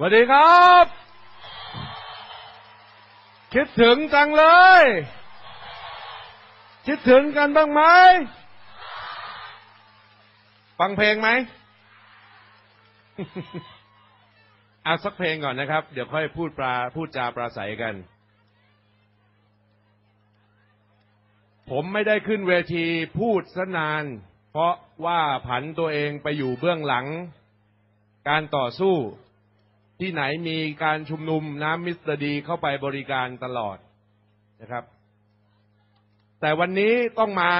สวัสดีครับ คิดถึงจังเลย คิดถึงกันบ้างไหมฟังเพลงไหมเอาสักเพลงก่อนนะครับ เดี๋ยวค่อยพูดปลาพูดจาปราศัยกัน ผมไม่ได้ขึ้นเวทีพูดสนาน เพราะว่าผันตัวเองไปอยู่เบื้องหลัง การต่อสู้ ที่ไหนมีการชุมนุมน้ำมิสเตอร์ดีเข้าไปบริการตลอดนะครับ แต่วันนี้ต้องมา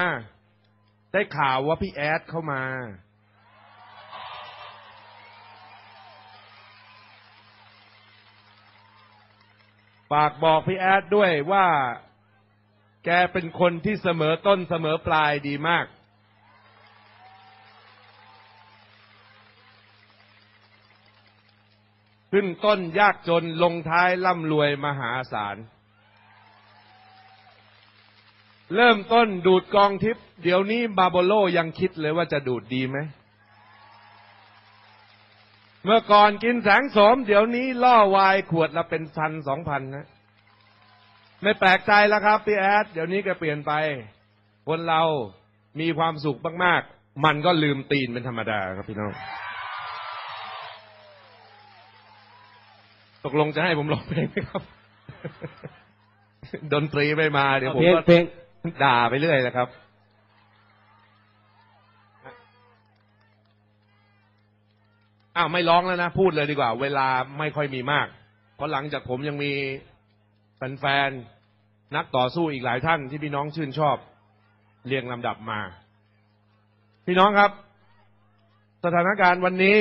ได้ข่าวว่าพี่แอดเข้ามา ฝากบอกพี่แอดด้วยว่า แกเป็นคนที่เสมอต้นเสมอปลายดีมาก ขึ้นต้นยากจนลงท้ายร่ำรวยมหาศาล เริ่มต้นดูดกองทิพย์เดี๋ยวนี้บาโบโลยังคิดเลยว่าจะดูดดีไหม เมื่อก่อนกินแสงสม เดี๋ยวนี้ล่อวายขวดละเป็นพันสองพันนะไม่แปลกใจแล้วครับพี่แอด เดี๋ยวนี้ก็เปลี่ยนไป คนเรามีความสุขมาก ๆ มันก็ลืมตีนเป็นธรรมดาครับพี่น้อง ตกลงจะให้ผมร้องเพลงไหมครับ ดนตรีไม่มาเดี๋ยวผมเพลงก็เพลงด่าไปเรื่อยนะครับอ้าวไม่ร้องแล้วนะพูดเลยดีกว่า เวลาไม่ค่อยมีมาก เพราะหลังจากผมยังมีแฟนๆนักต่อสู้อีกหลายท่านที่พี่น้องชื่นชอบ เรียงลำดับมา พี่น้องครับ สถานการณ์วันนี้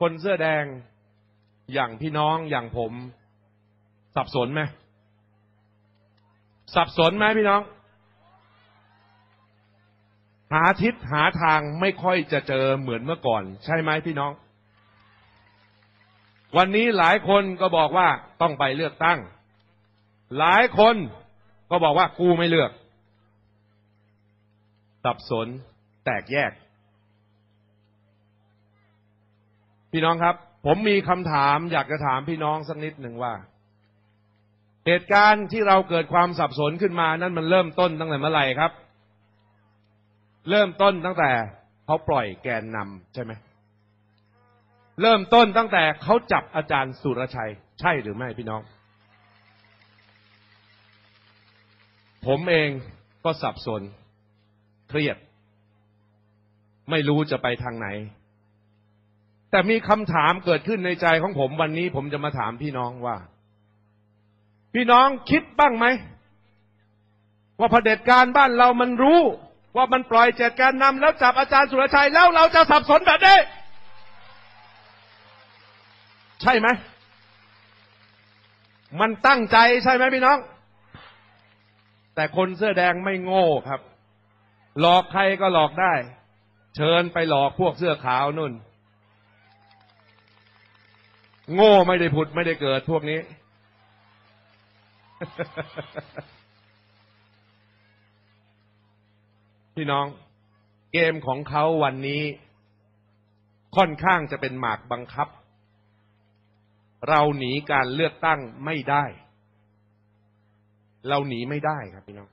คนเสื้อแดง อย่างพี่น้องอย่างผม สับสนไหมสับสนไหมพี่น้อง หาทิศหาทางไม่ค่อยจะเจอเหมือนเมื่อก่อน ใช่ไหมพี่น้อง วันนี้หลายคนก็บอกว่าต้องไปเลือกตั้ง หลายคนก็บอกว่ากูไม่เลือก สับสนแตกแยก พี่น้องครับ ผมมีคำถามอยากจะถามพี่น้องสักนิดหนึ่งว่า เหตุการณ์ที่เราเกิดความสับสนขึ้นมานั้นมันเริ่มต้นตั้งแต่เมื่อไหร่ครับ เริ่มต้นตั้งแต่เขาปล่อยแกนนำใช่ไหมเริ่มต้นตั้งแต่เขาจับอาจารย์สุรชัย ใช่หรือไม่พี่น้อง ผมเองก็สับสน เครียด ไม่รู้จะไปทางไหน แต่มีคำถามเกิดขึ้นในใจของผมวันนี้ ผมจะมาถามพี่น้องว่า พี่น้องคิดบ้างไหม ว่าเผด็จการบ้านเรามันรู้ ว่ามันปล่อยเจตการนำแล้วจับอาจารย์สุรชัยแล้วเราจะสับสนแบบนี้ใช่ไหม มันตั้งใจใช่ไหมพี่น้อง แต่คนเสื้อแดงไม่โง่ครับ หลอกใครก็หลอกได้ เชิญไปหลอกพวกเสื้อขาวนุ่น โง่ไม่ได้ผุดไม่ได้เกิดพวกนี้ พี่น้อง เกมของเขาวันนี้ ค่อนข้างจะเป็นหมากบังคับ เราหนีการเลือกตั้งไม่ได้ เราหนีไม่ได้ครับพี่น้อง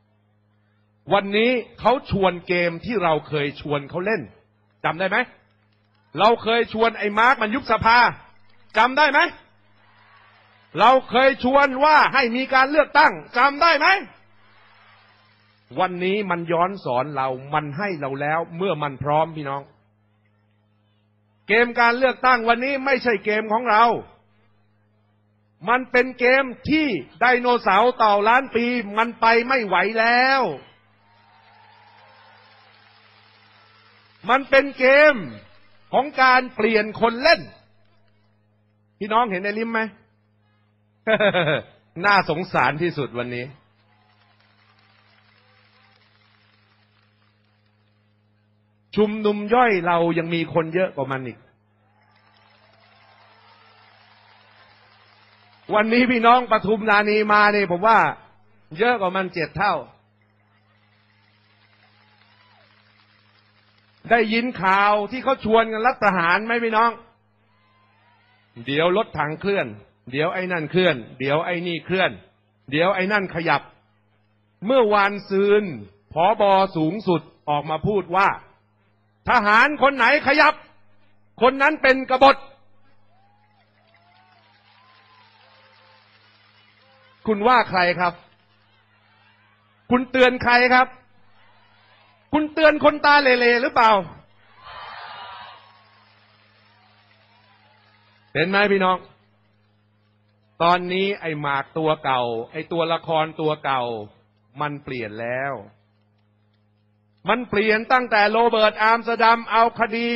วันนี้เขาชวนเกมที่เราเคยชวนเขาเล่นจำได้ไหม เราเคยชวนไอ้มาร์กมันยุบสภา จำได้ไหม เราเคยชวนว่าให้มีการเลือกตั้งจำได้ไหม วันนี้มันย้อนสอนเรา มันให้เราแล้วเมื่อมันพร้อมพี่น้อง เกมการเลือกตั้งวันนี้ไม่ใช่เกมของเรา มันเป็นเกมที่ไดโนเสาร์ต่อล้านปีมันไปไม่ไหวแล้วมันเป็นเกมของการเปลี่ยนคนเล่น พี่น้องเห็นในลิมไหมน่าสงสารที่สุดวันนี้ ชุมนุมย่อยเรายังมีคนเยอะกว่ามันอีก วันนี้พี่น้องปทุมธานีมาเนี่ยผมว่า เยอะกว่ามันเจ็ดเท่า ได้ยินข่าวที่เขาชวนกันรัฐประหารไหมพี่น้อง เดี๋ยวรถถังเคลื่อน เดี๋ยวไอ้นั่นเคลื่อน เดี๋ยวไอ้นี่เคลื่อน เดี๋ยวไอ้นั่นขยับ เมื่อวานซืนผอบอสูงสุดออกมาพูดว่า ทหารคนไหนขยับ คนนั้นเป็นกบฏ คุณว่าใครครับ คุณเตือนใครครับ คุณเตือนคนตาเลเลหรือเปล่า เห็นไหมพี่น้อง ตอนนี้ไอ้หมากตัวเก่า ไอ้ตัวละครตัวเก่า มันเปลี่ยนแล้ว มันเปลี่ยนตั้งแต่โรเบิร์ตอาร์มส์ดัมเอาคดี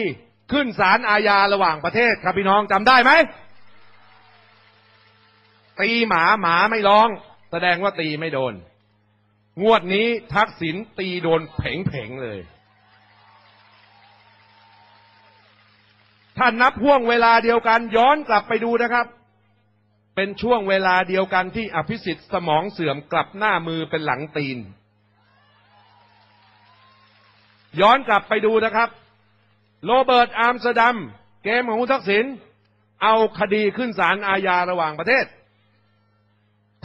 ขึ้นศาลอาญาระหว่างประเทศครับพี่น้องจำได้ไหมตีหมาหมาไม่ร้อง แสดงว่าตีไม่โดน งวดนี้ทักษิณตีโดนเผงๆเลย ถ้านับห่วงเวลาเดียวกัน ย้อนกลับไปดูนะครับ เป็นช่วงเวลาเดียวกันที่อภิสิทธิ์สมองเสื่อมกลับหน้ามือเป็นหลังตีน ย้อนกลับไปดูนะครับ โรเบิร์ตอาร์มสเดัม เกมของคุณทักษิณเอาคดีขึ้นศาลอาญาระหว่างประเทศ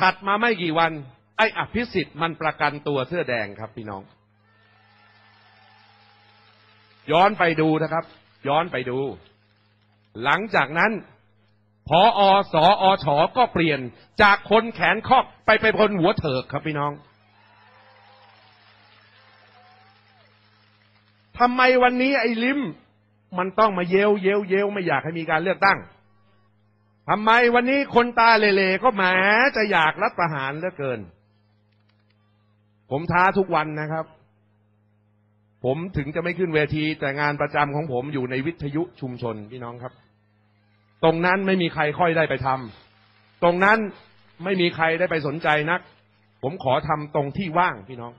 ถัดมาไม่กี่วัน ไอ้อภิสิทธิ์มันประกันตัวเสื้อแดงครับพี่น้อง ย้อนไปดูนะครับ ย้อนไปดู หลังจากนั้นพออสออชอก็เปลี่ยนจากคนแขนคอกไปเป็นคนหัวเถิกครับพี่น้องทำไมวันนี้ไอ้ลิมมันต้องมาเยลเยลเยลไม่อยากให้มีการเลือกตั้งทำไมวันนี้คนตาเลเลก็แหมจะอยากรัฐประหารเหลือเกิน ผมท้าทุกวันนะครับ ผมถึงจะไม่ขึ้นเวทีแต่งานประจำของผมอยู่ในวิทยุชุมชนพี่น้องครับ ตรงนั้นไม่มีใครค่อยได้ไปทำตรงนั้นไม่มีใครได้ไปสนใจนัก ผมขอทำตรงที่ว่างพี่น้อง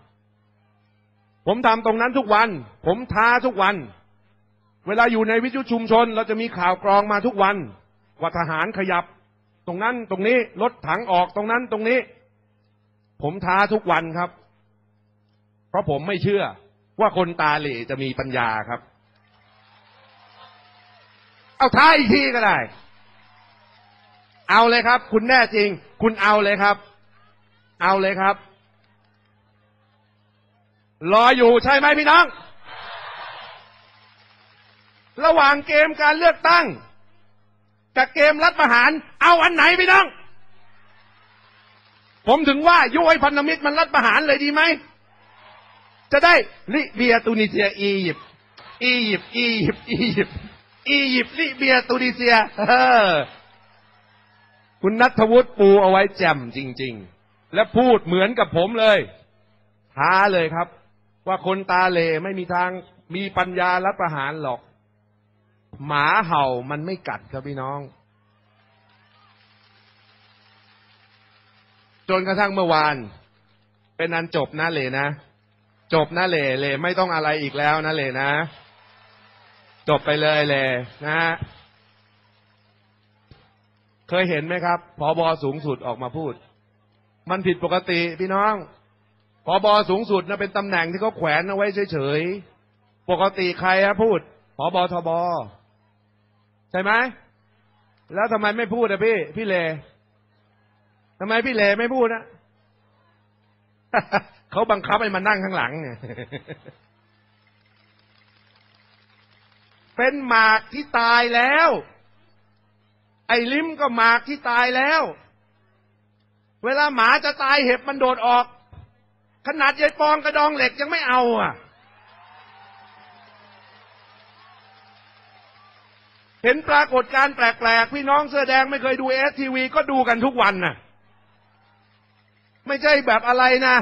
ผมทำตรงนั้นทุกวัน ผมท้าทุกวัน เวลาอยู่ในวิทยุชุมชน เราจะมีข่าวกรองมาทุกวัน ว่าทหารขยับ ตรงนั้นตรงนี้รถถังออกตรงนั้นตรงนี้ ผมท้าทุกวันครับ เพราะผมไม่เชื่อว่าคนตาเหล่จะมีปัญญาครับ เอาท้ายอีกทีก็ได้ เอาเลยครับ คุณแน่จริง คุณเอาเลยครับ เอาเลยครับ รออยู่ใช่ไหมพี่น้อง ระหว่างเกมการเลือกตั้ง กับเกมรัฐประหาร เอาอันไหนพี่น้อง ผมถึงว่ายุ้ยพันธมิตรมันรัฐประหารเลยดีไหม จะได้ลิเบียตูนิเซียอียิปต์อียิปต์อียิปต์อียิปต์ อียิปต์ลิเบียตูนิเซียคุณนัทวุฒิปูเอาไว้แจ่มจริง ๆ และพูดเหมือนกับผมเลยท้าเลยครับ ว่าคนตาเลไม่มีทางมีปัญญารัฐประหารหรอก หมาเห่ามันไม่กัดครับพี่น้อง จนกระทั่งเมื่อวาน เป็นอันจบนะเลนะ จบนะเลเลไม่ต้องอะไรอีกแล้วนะเลนะ จบไปเลยเลยนะฮะเคยเห็นไหมครับพอบอสูงสุดออกมาพูด มันผิดปกติพี่น้องพอบอสูงสุดนะเป็นตำแหน่งที่เขาแขวนเอาไว้เฉยๆ ปกติใครฮะพูดพอบอทบใช่ไหม แล้วทำไมไม่พูดอะพี่ พี่เลทำไมพี่เลไม่พูดนะเขาบังคับให้มานั่งข้างหลังเนี่ย เป็นหมากที่ตายแล้ว ไอ้ลิ้มก็หมากที่ตายแล้ว เวลาหมาจะตายเห็บมันโดดออก ขนาดยายปองกระดองเหล็กยังไม่เอาอะ เห็นปรากฏการแปลกๆ พี่น้องเสื้อแดงไม่เคยดูเอสทีวีก็ดูกันทุกวันน่ะ ไม่ใช่แบบอะไรนะ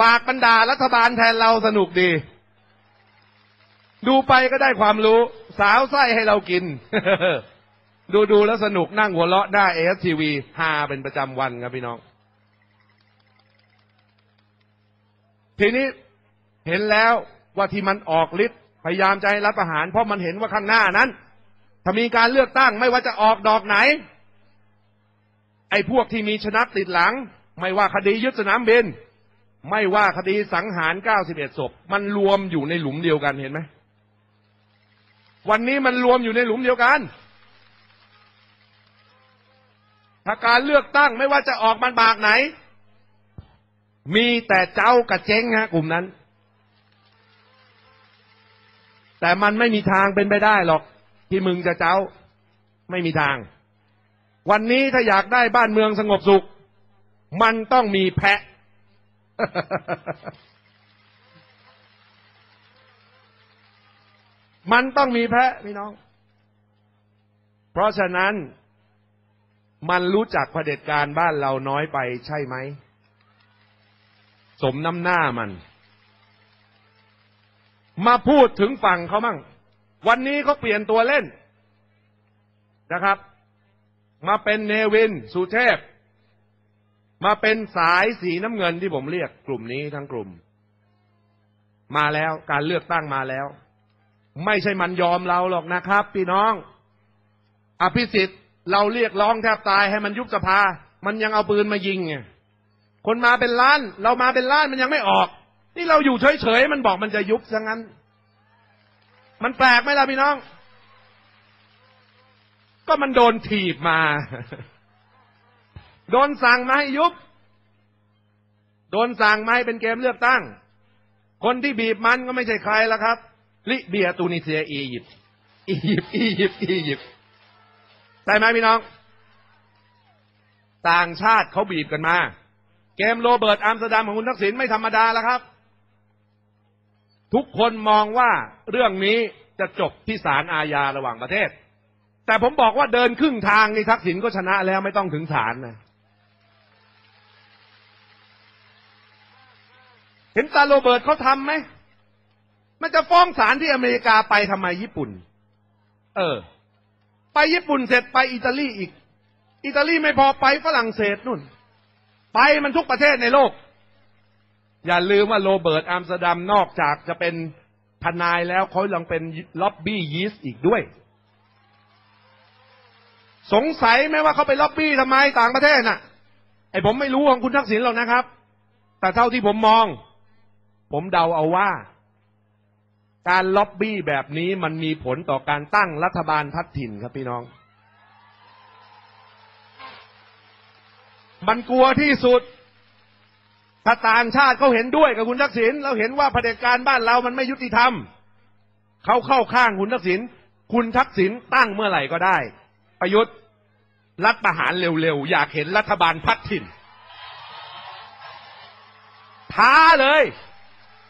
ฝากบรรดารัฐบาลแทนเราสนุกดี ดูไปก็ได้ความรู้ สาวไส้ให้เรากิน ดูดูแล้วสนุกนั่งหัวเราะได้เอสทีวีฮาเป็นประจำวันครับพี่น้อง ทีนี้เห็นแล้วว่าที่มันออกฤทธิ์พยายามจะให้รัฐประหาร เพราะมันเห็นว่าข้างหน้านั้น ถ้ามีการเลือกตั้งไม่ว่าจะออกดอกไหน ไอ้พวกที่มีชนะติดหลัง ไม่ว่าคดียึดสนามบิน ไม่ว่าคดีสังหาร 91 ศพ มันรวมอยู่ในหลุมเดียวกันเห็นไหม วันนี้มันรวมอยู่ในหลุมเดียวกัน ถ้าการเลือกตั้งไม่ว่าจะออกมันบากไหน มีแต่เจ้ากับเจ๊งฮะกลุ่มนั้น แต่มันไม่มีทางเป็นไปได้หรอก ที่มึงจะเจ้าไม่มีทาง วันนี้ถ้าอยากได้บ้านเมืองสงบสุข มันต้องมีแพะ มันต้องมีแพะพี่น้อง เพราะฉะนั้นมันรู้จักเผด็จการบ้านเราน้อยไปใช่ไหม สมน้ำหน้ามัน มาพูดถึงฝั่งเขามั่ง วันนี้เขาเปลี่ยนตัวเล่นนะครับ มาเป็นเนวินสุเทพ มาเป็นสายสีน้ำเงินที่ผมเรียกกลุ่มนี้ทั้งกลุ่ม มาแล้วการเลือกตั้งมาแล้ว ไม่ใช่มันยอมเราหรอกนะครับ พี่น้อง อภิสิทธิ์เราเรียกร้องแทบตายให้มันยุบสภา มันยังเอาปืนมายิงไงคนมาเป็นล้าน เรามาเป็นล้านมันยังไม่ออก นี่เราอยู่เฉยๆมันบอกมันจะยุบซะงั้น มันแปลกไหมล่ะพี่น้อง ก็มันโดนถีบมา โดนสั่งมาให้ยุบ โดนสั่งมาให้เป็นเกมเลือกตั้ง คนที่บีบมันก็ไม่ใช่ใครแล้วครับ ลิเบียตูนิเซียอียิปต์อียิปต์อียิปต์อียิปต์ใช่ไหมพี่น้อง ต่างชาติเขาบีบกันมา เกมโรเบิร์ตอัมสเตอร์ดัมของคุณทักษิณไม่ธรรมดาแล้วครับ ทุกคนมองว่าเรื่องนี้จะจบที่ศาลอาญาระหว่างประเทศ แต่ผมบอกว่าเดินครึ่งทางนี่ทักษิณก็ชนะแล้วไม่ต้องถึงศาลนะเห็นตาโรเบิร์ตเขาทำไหม มันจะฟ้องศาลที่อเมริกาไปทำไมญี่ปุ่น เออ ไปญี่ปุ่นเสร็จไปอิตาลีอีก อิตาลีไม่พอไปฝรั่งเศสนู่น ไปมันทุกประเทศในโลก อย่าลืมว่าโรเบิร์ตอัมสเตอร์ดัมนอกจากจะเป็นทนายแล้วเขายังเป็นล็อบบี้ยีสต์อีกด้วย สงสัยไหมว่าเขาไปล็อบบี้ทำไมต่างประเทศน่ะ ไอผมไม่รู้ของคุณทักษิณหรอกนะครับ แต่เท่าที่ผมมอง ผมเดาเอาว่า การล็อบบี้แบบนี้มันมีผลต่อการตั้งรัฐบาลพัฒถิ่นครับพี่น้อง มันกลัวที่สุด ถ้าต่างชาติเขาเห็นด้วยกับคุณทักษิณเราเห็นว่าเผด็จการบ้านเรามันไม่ยุติธรรม เขาเข้าข้างคุณทักษิณคุณทักษิณตั้งเมื่อไหร่ก็ได้ ประยุทธ์รัฐประหารเร็วๆ อยากเห็นรัฐบาลพัฒถิ่น ท้าเลย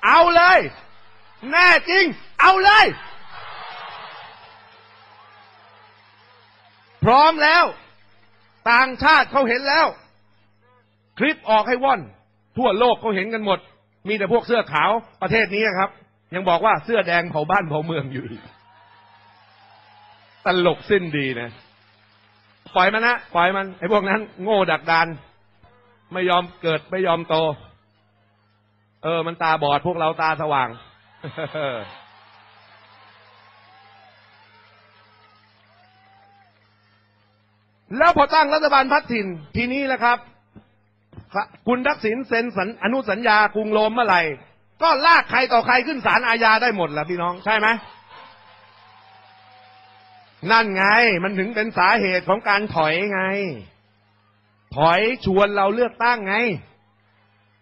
เอาเลย แน่จริง เอาเลย พร้อมแล้ว ต่างชาติเขาเห็นแล้ว คลิปออกให้ว่อน ทั่วโลกเขาเห็นกันหมด มีแต่พวกเสื้อขาวประเทศนี้ครับ ยังบอกว่าเสื้อแดงเผาบ้านเผาเมืองอยู่ตลกสิ้นดีนะ ปล่อยมันนะ ปล่อยมัน ไอ้พวกนั้น โง่ดักดาน ไม่ยอมเกิดไม่ยอมโต เออ มันตาบอดพวกเราตาสว่าง แล้วพอตั้งรัฐบาลพัฒถิ่นทีนี้แหละครับ คุณทักษิณเซ็นสัญอนุสัญญากรุงโรมเมื่อไหร่ ก็ลากใครต่อใครขึ้นศาลอาญาได้หมดแหละพี่น้องใช่ไหมนั่นไงมันถึงเป็นสาเหตุของการถอยไง ถอยชวนเราเลือกตั้งไง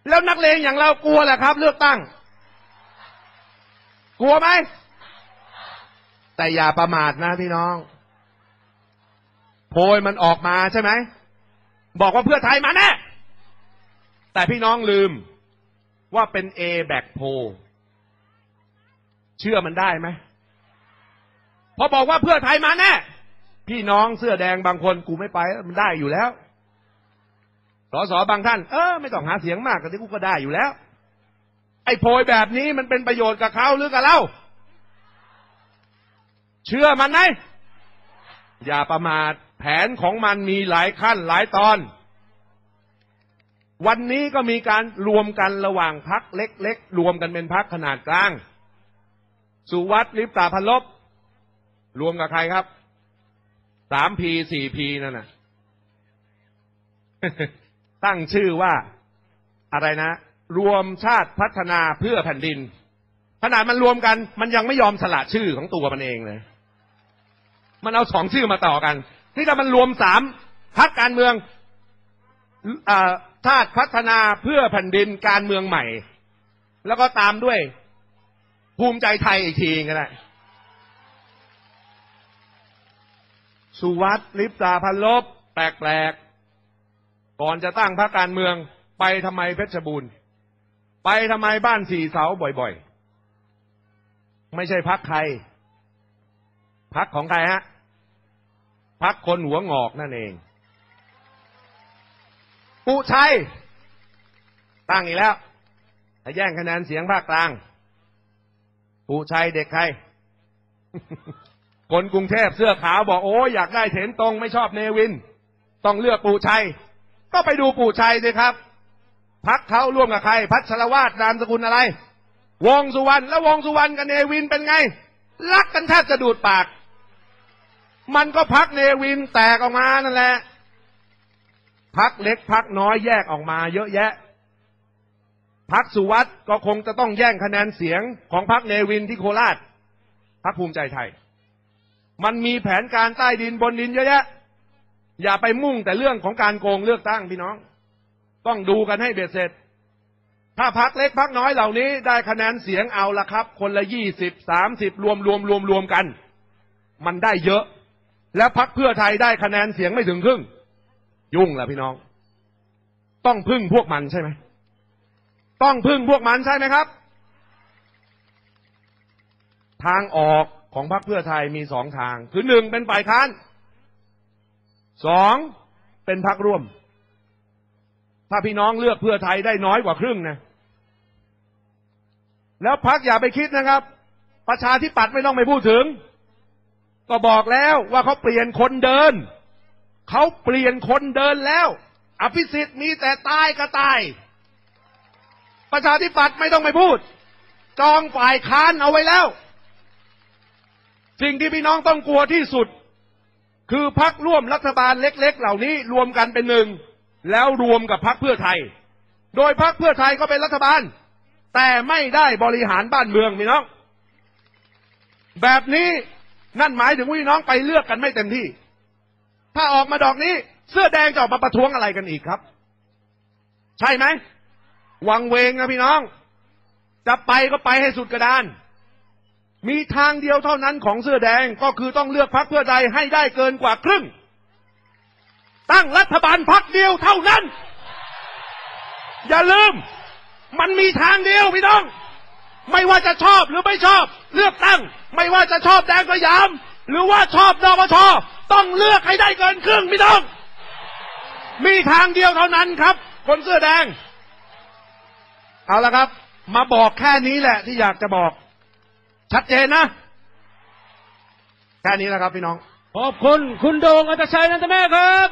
แล้วนักเลงอย่างเรากลัวแหละครับ เลือกตั้ง กลัวไหม แต่อย่าประมาทนะพี่น้อง โพยมันออกมาใช่ไหม บอกว่าเพื่อไทยมาแน่ แต่พี่น้องลืมว่าเป็น A แบกโพ เชื่อมันได้ไหม พอบอกว่าเพื่อไทยมาแน่ พี่น้องเสื้อแดงบางคนกูไม่ไปมันได้อยู่แล้วสสบางท่าน เออไม่ต้องหาเสียงมากกันที่กูก็ได้อยู่แล้ว ไอ้โพยแบบนี้มันเป็นประโยชน์กับเขาหรือกับเราเชื่อมันไหมอย่าประมาทแผนของมันมีหลายขั้นหลายตอน วันนี้ก็มีการรวมกันระหว่างพักเล็กๆ รวมกันเป็นพักขนาดกลาง สุวัตลิปตาพันลบ รวมกับใครครับสามพีสี่พีนั่นน่ะ ตั้งชื่อว่าอะไรนะ รวมชาติพัฒนาเพื่อแผ่นดิน ขนาดมันรวมกัน มันยังไม่ยอมสละชื่อของตัวมันเองเลย มันเอาสองชื่อมาต่อกันนี่ถ้ามันรวมสามพักการเมืองอชาติพัฒนาเพื่อแผ่นดินการเมืองใหม่ แล้วก็ตามด้วย ภูมิใจไทยอีกทีก็ได้สุวัสดิ์ลิปตาพันลบแปลกๆก่อนจะตั้งพรรคการเมืองไปทำไมเพชรบูรณ์ ไปทำไมบ้านสี่เสาบ่อยๆ ไม่ใช่พักใคร พักของใครฮะ พักคนหัวงอกนั่นเองปุชัย ตั้งอีกแล้วแย่งคะแนนเสียงภาคกลางปุชัยเด็กใคร คนกรุงเทพเสื้อขาวบอกโอ้อยากได้เถนตรงไม่ชอบเนวิน ต้องเลือกปู่ชัย ก็ไปดูปู่ชัยสิครับ พักเขาร่วมกับใคร พัชรวาดนามสกุลอะไร วงสุวรรณแล้ววงสุวรรณกับเนวินเป็นไง รักกันแทบจะดูดปาก มันก็พักเนวินแตกออกมานั่นแหละพักเล็กพักน้อยแยกออกมาเยอะแยะพักสุวัสด์ก็คงจะต้องแย่งคะแนนเสียงของพักเนวินที่โคราชพักภูมิใจไทย มันมีแผนการใต้ดินบนดินเยอะแยะ อย่าไปมุ่งแต่เรื่องของการโกงเลือกตั้งพี่น้อง ต้องดูกันให้เบ็ดเสร็จ ถ้าพักเล็กพักน้อยเหล่านี้ได้คะแนนเสียงเอาละครับ คนละยี่สิบสามสิบรวมรวมรวมรวมกัน มันได้เยอะ แล้วพักเพื่อไทยได้คะแนนเสียงไม่ถึงครึ่ง ยุ่งละพี่น้อง ต้องพึ่งพวกมันใช่ไหมต้องพึ่งพวกมันใช่ไหมครับ ทางออกของพรรคเพื่อไทยมีสองทาง คือหนึ่งเป็นฝ่ายค้านสองเป็นพรรคร่วม ถ้าพี่น้องเลือกเพื่อไทยได้น้อยกว่าครึ่งนะ แล้วพักอย่าไปคิดนะครับ ประชาธิปัตย์ไม่ต้องไปพูดถึง ก็บอกแล้วว่าเขาเปลี่ยนคนเดิน เขาเปลี่ยนคนเดินแล้ว อภิสิทธิ์มีแต่ตายก็ตาย ประชาธิปัตย์ไม่ต้องไปพูด จองฝ่ายค้านเอาไว้แล้ว สิ่งที่พี่น้องต้องกลัวที่สุด คือพักร่วมรัฐบาลเล็ก ๆ เหล่านี้รวมกันเป็นหนึ่ง แล้วรวมกับพักเพื่อไทย โดยพักเพื่อไทยก็เป็นรัฐบาล แต่ไม่ได้บริหารบ้านเมืองพี่น้อง แบบนี้นั่นหมายถึงว่าพี่น้องไปเลือกกันไม่เต็มที่ ถ้าออกมาดอกนี้ เสื้อแดงจะออกมาประท้วงอะไรกันอีกครับ ใช่ไหมวังเวงนะพี่น้อง จะไปก็ไปให้สุดกระดาน มีทางเดียวเท่านั้นของเสื้อแดงก็คือต้องเลือกพักเพื่อไทยให้ได้เกินกว่าครึ่ง ตั้งรัฐบาลพักเดียวเท่านั้น อย่าลืม มันมีทางเดียวพี่น้อง ไม่ว่าจะชอบหรือไม่ชอบ เลือกตั้ง ไม่ว่าจะชอบแดงสยาม หรือว่าชอบนปชต้องเลือกให้ได้เกินครึ่งพี่น้อง มีทางเดียวเท่านั้นครับ คนเสื้อแดง เอาละครับ มาบอกแค่นี้แหละที่อยากจะบอก ชัดเจนนะ แค่นี้แหละครับพี่น้องขอบคุณ คุณโดงอัตชัยนันทแม่ครับ